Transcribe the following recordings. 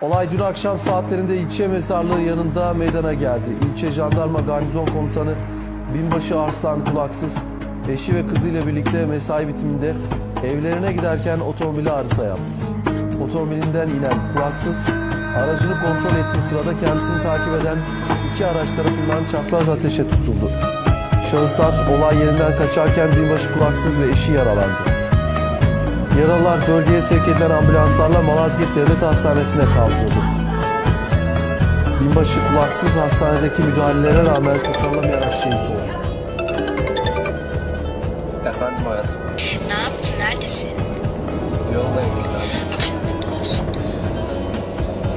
Olay dün akşam saatlerinde ilçe mezarlığı yanında meydana geldi. İlçe Jandarma Garnizon Komutanı Binbaşı Arslan Kulaksız eşi ve kızıyla birlikte mesai bitiminde evlerine giderken otomobili arıza yaptı. Otomobilinden inen Kulaksız aracını kontrol ettiği sırada kendisini takip eden iki araç tarafından çapraz ateşe tutuldu. Şahıslar olay yerinden kaçarken binbaşı Kulaksız ve eşi yaralandı. Yaralılar bölgeye sevk edilen ambulanslarla Malazgirt Devlet Hastanesi'ne kaldırıldı. Binbaşı kulaksız hastanedeki müdahalelere rağmen kurtarılamayarak şehit oldu. Efendim hayatım. Ne yaptın? Neredesin? Yoldayım Gülden. Akşam burada olsun.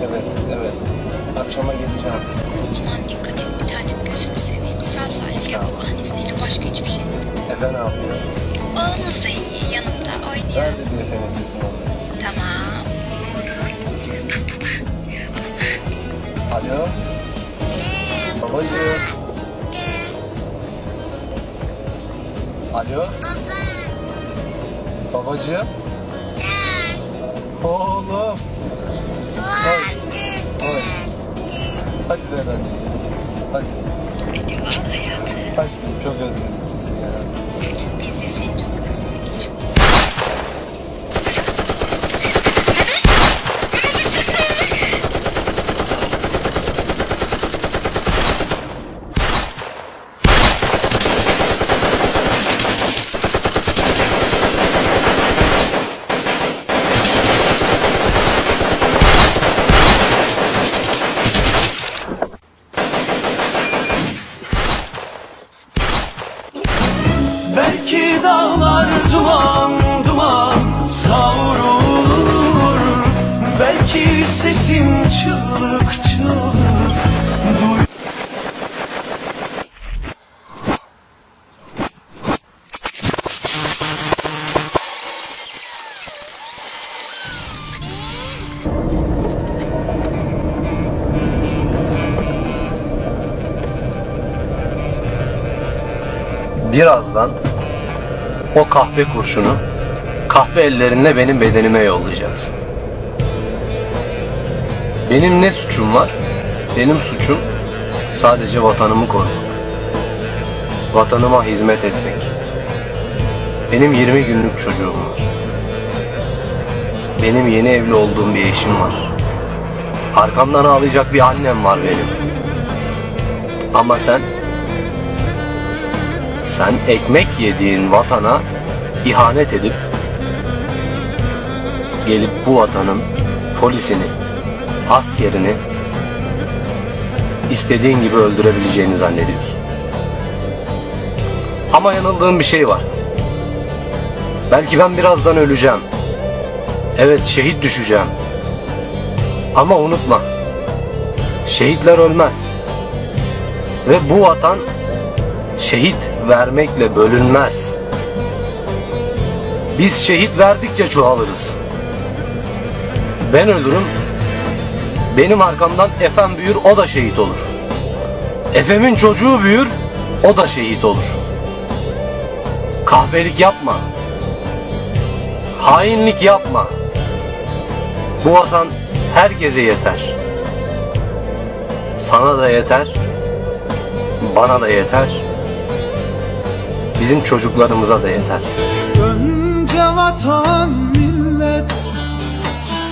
Evet, evet. Akşama geleceğim. Aman dikkat et bir tanem gözünü seveyim. Sağ salim gel Allah'ın izniyle. Başka hiçbir şey istemiyorum. Efe ne oynuyor. Nerede bir Efe'nin sesi oluyor? Tamam. Oğlum. Bak baba. Alo? Babacığım. Alo? Babacığım? Oğlum. Oy. Oy. Hadi ver hadi. Hadi. Eyvah hayatım. Aşkım çok özledim sizi ya. Biz de seni çok duman duman savrulur. Belki sesim çığlık çığlık. Birazdan o kahve kurşunu kahve ellerinle benim bedenime yollayacaksın. Benim ne suçum var? Benim suçum sadece vatanımı korumak. Vatanıma hizmet etmek. Benim 20 günlük çocuğum var. Benim yeni evli olduğum bir eşim var. Arkamdan ağlayacak bir annem var benim. Ama sen sen ekmek yediğin vatana ihanet edip gelip bu vatanın polisini, askerini istediğin gibi öldürebileceğini zannediyorsun. Ama yanıldığın bir şey var. Belki ben birazdan öleceğim. Evet şehit düşeceğim. Ama unutma. Şehitler ölmez. Ve bu vatan şehit vermekle bölünmez. Biz şehit verdikçe çoğalırız. Ben ölürüm. Benim arkamdan Efem büyür, o da şehit olur. Efem'in çocuğu büyür, o da şehit olur. Kahpelik yapma. Hainlik yapma. Bu vatan herkese yeter. Sana da yeter. Bana da yeter bizim çocuklarımıza da yeter. Önce vatan millet,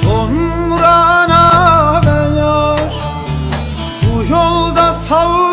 sonra ana beyar. Bu yolda sav